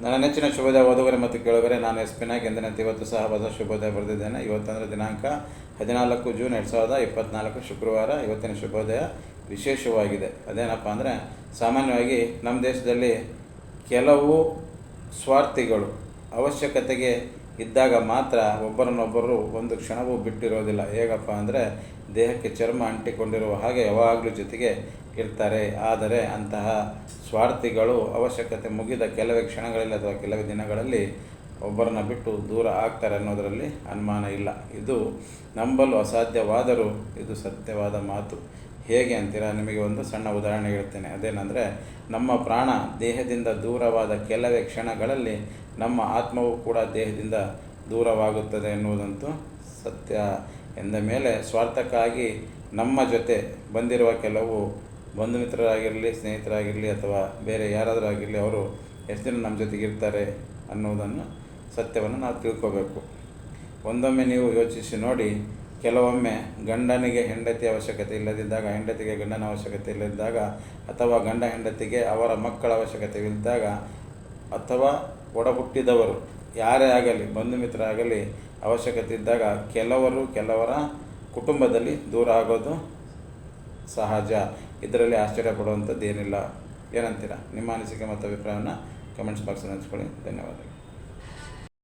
ನನ್ನ ನೆಚ್ಚಿನ ಶುಭೋದಯ ಓದುಗರೆ ಮತ್ತು ಕೇಳುವರೆ ನಾನು ಎಸ್. ಪಿನಾಗ್ ಎಂದಿನಂತೆ ಇವತ್ತು ಸಹ ಹೊಸ ಶುಭೋದಯ ಬರೆದಿದ್ದೇನೆ. ಇವತ್ತಂದರೆ ದಿನಾಂಕ ಹದಿನಾಲ್ಕು ಜೂನ್ ಎರಡು ಸಾವಿರದ ಇಪ್ಪತ್ತ್ನಾಲ್ಕು ಶುಕ್ರವಾರ. ಇವತ್ತಿನ ಶುಭೋದಯ ವಿಶೇಷವಾಗಿದೆ. ಅದೇನಪ್ಪ ಅಂದರೆ, ಸಾಮಾನ್ಯವಾಗಿ ನಮ್ಮ ದೇಶದಲ್ಲಿ ಕೆಲವು ಸ್ವಾರ್ಥಿಗಳು ಅವಶ್ಯಕತೆಗೆ ಇದ್ದಾಗ ಮಾತ್ರ ಒಬ್ಬರನ್ನೊಬ್ಬರು ಒಂದು ಕ್ಷಣವೂ ಬಿಟ್ಟಿರೋದಿಲ್ಲ. ಹೇಗಪ್ಪ ಅಂದರೆ ದೇಹಕ್ಕೆ ಚರ್ಮ ಅಂಟಿಕೊಂಡಿರುವ ಹಾಗೆ ಯಾವಾಗಲೂ ಜೊತೆಗೆ ಇರ್ತಾರೆ. ಆದರೆ ಅಂತಹ ಸ್ವಾರ್ಥಿಗಳು ಅವಶ್ಯಕತೆ ಮುಗಿದ ಕೆಲವೇ ಕ್ಷಣಗಳಲ್ಲಿ ಅಥವಾ ಕೆಲವೇ ದಿನಗಳಲ್ಲಿ ಒಬ್ಬರನ್ನ ಬಿಟ್ಟು ದೂರ ಆಗ್ತಾರೆ ಅನ್ನೋದರಲ್ಲಿ ಅನುಮಾನ ಇಲ್ಲ. ಇದು ನಂಬಲು ಅಸಾಧ್ಯವಾದರೂ ಇದು ಸತ್ಯವಾದ ಮಾತು. ಹೇಗೆ ಅಂತೀರಾ? ನಿಮಗೆ ಒಂದು ಸಣ್ಣ ಉದಾಹರಣೆ ಹೇಳ್ತೇನೆ. ಅದೇನೆಂದರೆ, ನಮ್ಮ ಪ್ರಾಣ ದೇಹದಿಂದ ದೂರವಾದ ಕೆಲವೇ ಕ್ಷಣಗಳಲ್ಲಿ ನಮ್ಮ ಆತ್ಮವು ಕೂಡ ದೇಹದಿಂದ ದೂರವಾಗುತ್ತದೆ ಎನ್ನುವುದಂತೂ ಸತ್ಯ. ಎಂದ ಮೇಲೆ ಸ್ವಾರ್ಥಕ್ಕಾಗಿ ನಮ್ಮ ಜೊತೆ ಬಂದಿರುವ ಕೆಲವು ಬಂಧು ಮಿತ್ರರಾಗಿರಲಿ ಸ್ನೇಹಿತರಾಗಿರಲಿ ಅಥವಾ ಬೇರೆ ಯಾರಾದರೂ ಆಗಿರಲಿ, ಅವರು ಎಷ್ಟು ದಿನ ನಮ್ಮ ಜೊತೆಗಿರ್ತಾರೆ ಅನ್ನೋದನ್ನು ಸತ್ಯವನ್ನು ನಾವು ತಿಳ್ಕೋಬೇಕು. ಒಂದೊಮ್ಮೆ ನೀವು ಯೋಚಿಸಿ ನೋಡಿ ಕೆಲವೊಮ್ಮೆ ಗಂಡನಿಗೆ ಹೆಂಡತಿ ಅವಶ್ಯಕತೆ ಇಲ್ಲದಿದ್ದಾಗ, ಹೆಂಡತಿಗೆ ಗಂಡನ ಅವಶ್ಯಕತೆ ಇಲ್ಲದಿದ್ದಾಗ ಅಥವಾ ಗಂಡ ಹೆಂಡತಿಗೆ ಅವರ ಮಕ್ಕಳ ಅವಶ್ಯಕತೆ ಇದ್ದಾಗ ಅಥವಾ ಒಡಹುಟ್ಟಿದವರು, ಯಾರೇ ಆಗಲಿ, ಬಂಧು ಮಿತ್ರ ಆಗಲಿ ಅವಶ್ಯಕತೆ ಇದ್ದಾಗ ಕೆಲವರು ಕೆಲವರ ಕುಟುಂಬದಲ್ಲಿ ದೂರ ಆಗೋದು ಸಹಜ. ಇದರಲ್ಲಿ ಆಶ್ಚರ್ಯ ಪಡುವಂಥದ್ದು ಏನಿಲ್ಲ ಏನಂತೀರಾ? ನಿಮ್ಮ ಅನಿಸಿಕೆ ಮತ್ತು ಅಭಿಪ್ರಾಯವನ್ನು ಕಮೆಂಟ್ಸ್ ಬಾಕ್ಸಲ್ಲಿ ಹಂಚ್ಕೊಳ್ಳಿ. ಧನ್ಯವಾದಗಳು.